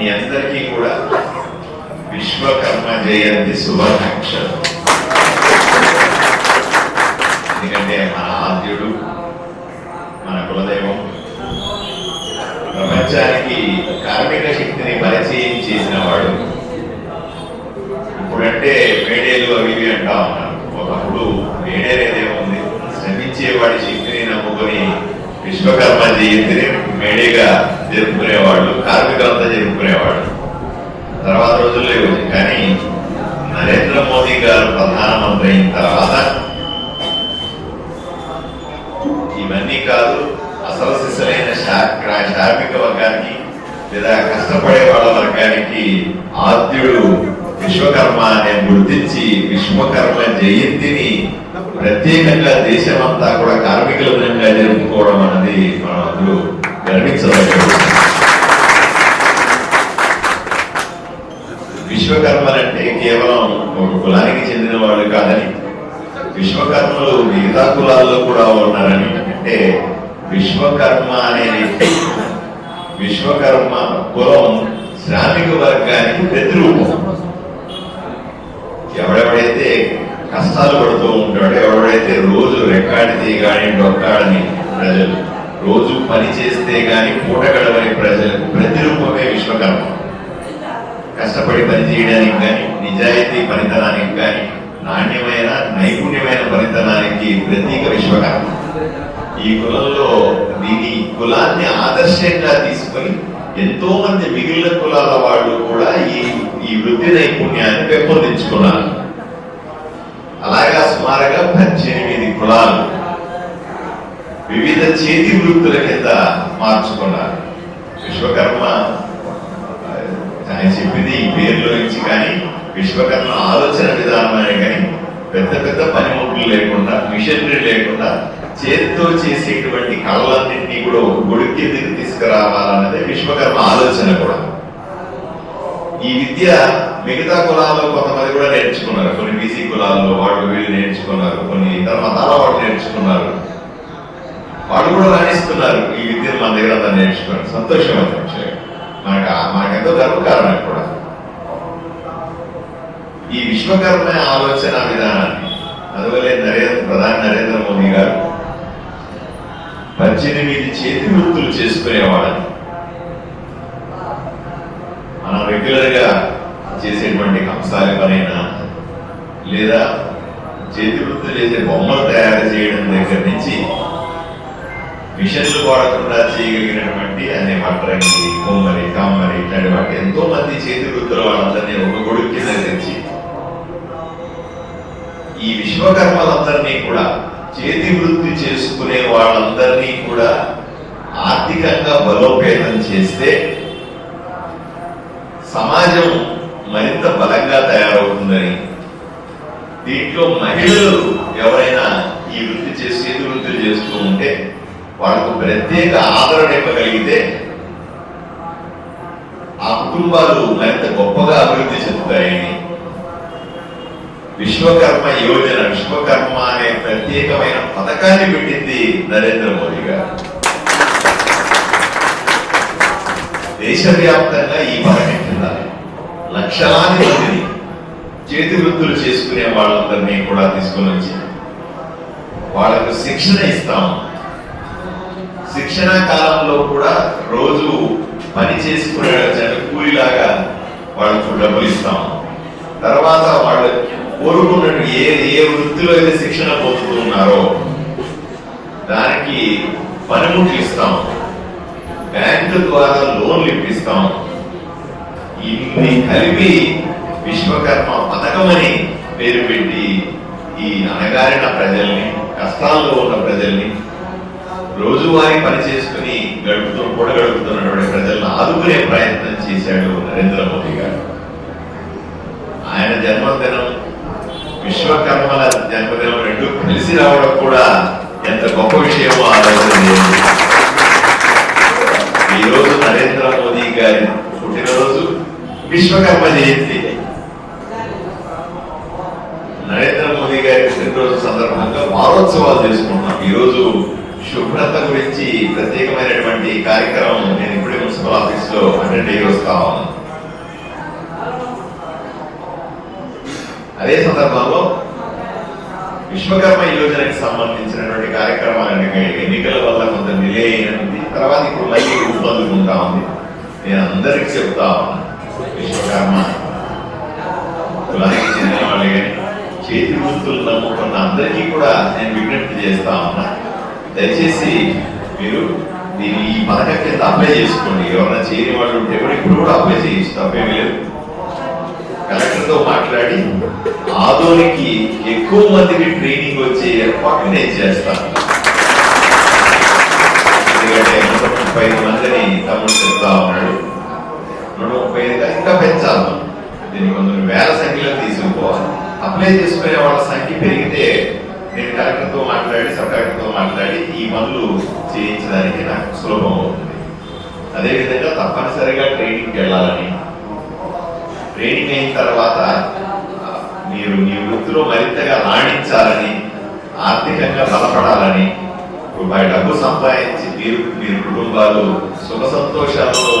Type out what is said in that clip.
మీ అందరికీ కూడా విశ్వకర్మ జయంతి శుభాకాంక్షలు. ఎందుకంటే మన ఆద్యుడు మన కులదైవం ప్రపంచానికి కార్మిక శక్తిని పరిచయం చేసిన వాడు ఇప్పుడంటే మేడేలు అవి ఇవి అంటా ఉన్నారు. ఒకప్పుడు మేడేలేదే ఉంది. శ్రమించేవాడి శక్తిని నమ్ముకొని విశ్వకర్మ జయంతిని మేడేగా జరుపుకునేవాళ్ళు కార్మికులంతా జరుపుకునేవాళ్ళు. తర్వాత రోజుల్లో కానీ నరేంద్ర మోదీ గారు ప్రధానమంత్రి అయిన తర్వాత ఇవన్నీ కాదు అసలు సిసలైన కార్మిక వర్గానికి లేదా కష్టపడే వాళ్ళ వర్గానికి ఆద్యుడు విశ్వకర్మ అనే గుర్తించి విశ్వకర్మ జయంతిని ప్రత్యేకంగా దేశమంతా కూడా కార్మికుల దినంగా జరుపుకోవడం అనేది మనం అందరూ గర్వించదగ్గ విశ్వకర్మలంటే కేవలం ఒక కులానికి చెందిన వాళ్ళు కాదని విశ్వకర్మలు మిగతా కులాల్లో కూడా ఉన్నారని అంటే విశ్వకర్మ అనే విశ్వకర్మ కులం శ్రామిక వర్గానికి ప్రతిరూపం ఎవడెవడైతే కష్టాలు పడుతూ ఉంటాడో ఎవడైతే రోజు రెక్కాడి తీయగాని డొక్కాడని ప్రజలు రోజు పని చేస్తే గాని పూట గడవని ప్రజలకు ప్రతిరూపమే విశ్వకర్మ. కష్టపడి పని చేయడానికి కానీ నిజాయితీ పనితనానికి కానీ నాణ్యమైన నైపుణ్యమైన పనితనానికి ప్రతీక విశ్వకర్మ. ఈ కులంలో దీని కులాన్ని ఆదర్శంగా తీసుకొని ఎంతో మంది మిగిలిన కులాల వాళ్ళు కూడా ఈ ఈ వృత్తి నైపుణ్యాన్ని పెంపొందించుకున్నారు అలాగా సుమారుగా పద్దెనిమిది కులాలు వివిధ చేతి వృత్తుల కింద మార్చుకున్నారు. విశ్వకర్మ ఆయన చెప్పింది ఈ పేరులో ఇచ్చి కానీ విశ్వకర్మ ఆలోచన విధానమే కానీ పెద్ద పెద్ద పనిముట్లు లేకుండా మిషనరీ లేకుండా చేతితో చేసేటువంటి కళలన్నింటినీ కూడా ఒక గుడి కిందకి తీసుకురావాలన్నదే విశ్వకర్మ ఆలోచన కూడా. ఈ విద్య మిగతా కులాల్లో కొంతమంది కూడా నేర్చుకున్నారు. కొన్ని బీసీ కులాల్లో వాళ్ళు వీళ్ళు నేర్చుకున్నారు. కొన్ని ఇతర మతాల వాళ్ళు నేర్చుకున్నారు. వాళ్ళు కూడా రాణిస్తున్నారు. ఈ విద్యను మన దగ్గర అంతా నేర్చుకున్నారు సంతోషం విషయం మనకు మనకెంతో గర్వకారణం కూడా. ఈ విశ్వకర్మ ఆలోచన విధానాన్ని అందువల్లే నరేంద్ర ప్రధాని నరేంద్ర మోదీ గారు పద్దెనిమిది చేతి వృత్తులు చేసుకునేవాడని మనం రెగ్యులర్గా చేసేటువంటి కంసాల పనైనా లేదా చేతి వృత్తులు చేసే బొమ్మలు తయారు చేయడం దగ్గర నుంచి మిషన్లు వాడకుండా చేయగలిగినటువంటి అనే మట్రంగి కొమ్మరి కమ్మరి ఇట్లాంటి వాటి ఎంతో మంది చేతి వృత్తుల వాళ్ళందరినీ ఒక గొడుగు కింద తెచ్చి ఈ విశ్వకర్మలందరినీ కూడా చేతి వృత్తి చేసుకునే వాళ్ళందరినీ కూడా ఆర్థికంగా బలోపేతం చేస్తే సమాజం మరింత బలంగా తయారవుతుందని దీంట్లో మహిళలు ఎవరైనా ఈ వృత్తి చేసి చేతి వృత్తులు చేస్తూ ఉంటే వాళ్ళకు ప్రత్యేక ఆదరణ ఇవ్వగలిగితే ఆ కుటుంబాలు మరింత గొప్పగా అభివృద్ధి చెందుతాయని విశ్వకర్మ యోజన విశ్వకర్మ అనే ప్రత్యేకమైన పథకాన్ని పెట్టింది నరేంద్ర మోదీ గారు. దేశవ్యాప్తంగా ఈ పథకం కింద లక్షలాది మందిని చేతి వృత్తులు చేసుకునే వాళ్ళందరినీ కూడా తీసుకొని వచ్చి వాళ్ళకు శిక్షణ ఇస్తాం శిక్షణ కాలంలో కూడా రోజు పని చేసుకునే జన కూలిలాగా వాళ్ళకు డబ్బులు ఇస్తాం. తర్వాత వాళ్ళు కోరుకున్నట్టు ఏ ఏ వృత్తిలో అయితే శిక్షణ పొందుతున్నారో దానికి పనిముట్లు ఇస్తాం. బ్యాంకు ద్వారా లోన్లు ఇప్పిస్తాం. ఇన్ని కలిపి విశ్వకర్మ పథకం అని పేరు పెట్టి ఈ అణగారిన ప్రజల్ని కష్టాల్లో ఉన్న ప్రజల్ని రోజువారీ పని చేసుకుని గడుపుతూ కూడగడుపుతున్నటువంటి ప్రజలను ఆదుకునే ప్రయత్నం చేశాడు నరేంద్ర మోదీ గారు. ఆయన జన్మదినం విశ్వకర్మల జన్మదినం రెండు కలిసి రావడం కూడా ఎంత గొప్ప విషయమో ఆలోచన ఈరోజు రోజు నరేంద్ర మోదీ గారి పుట్టినరోజు విశ్వకర్మ జయంతి నరేంద్ర మోదీ గారి పుట్టినరోజు సందర్భంగా వారోత్సవాలు చేసుకుంటున్నాం ఈ రోజు శుభ్రత గురించి ప్రత్యేకమైనటువంటి కార్యక్రమం నేను ఇప్పుడే మున్సిపల్ ఆఫీస్లో అటెండ్ అయ్యి వస్తా ఉన్నాను. అదే సందర్భంలో విశ్వకర్మ యోజనకి సంబంధించినటువంటి కార్యక్రమాలన్నీ ఎన్నికల వల్ల కొంత డిలే అయినది. తర్వాత ఇప్పుడు మళ్ళీ ఊపందుకుంటా ఉంది. నేను అందరికి చెప్తా విశ్వకర్మ కులానికి చెందిన వాళ్ళు కానీ చేతి వృత్తులు నమ్ముకున్న అందరికీ కూడా నేను విజ్ఞప్తి చేస్తా ఉన్నా. దయచేసి మీరు దీన్ని ఈ పథకం కింద అప్లై చేసుకోండి. ఎవరైనా చేయని వాళ్ళు ఉంటే కూడా ఇప్పుడు కూడా అప్లై చేయొచ్చు తప్పేమీ లేదు కలెక్టర్తో మాట్లాడి ఆదోనికి ఎక్కువ మందికి ట్రైనింగ్ వచ్చే ఏర్పాటు నేను చేస్తాను ఎందుకంటే నూట ముప్పై ఐదు మందిని తమ్ముడు చెప్తా ఉన్నాడు. నూట ముప్పై ఐదు ఇంకా పెంచాలి. దీన్ని కొందరు వేల సంఖ్యలో తీసుకుపోవాలి. అప్లై చేసుకునే వాళ్ళ సంఖ్య పెరిగితే నేను కలెక్టర్తో మాట్లాడి సబ్ కలెక్టర్తో మాట్లాడి ఈ పనులు చేయించడానికి నాకు సులభం అవుతుంది. అదేవిధంగా తప్పనిసరిగా ట్రైనింగ్కి వెళ్ళాలని. ట్రైనింగ్ అయిన తర్వాత మీరు మీ వృత్తిలో మరింతగా రాణించాలని ఆర్థికంగా బలపడాలని రూపాయి డబ్బు సంపాదించి మీరు మీ కుటుంబాలు సుఖ సంతోషాలతో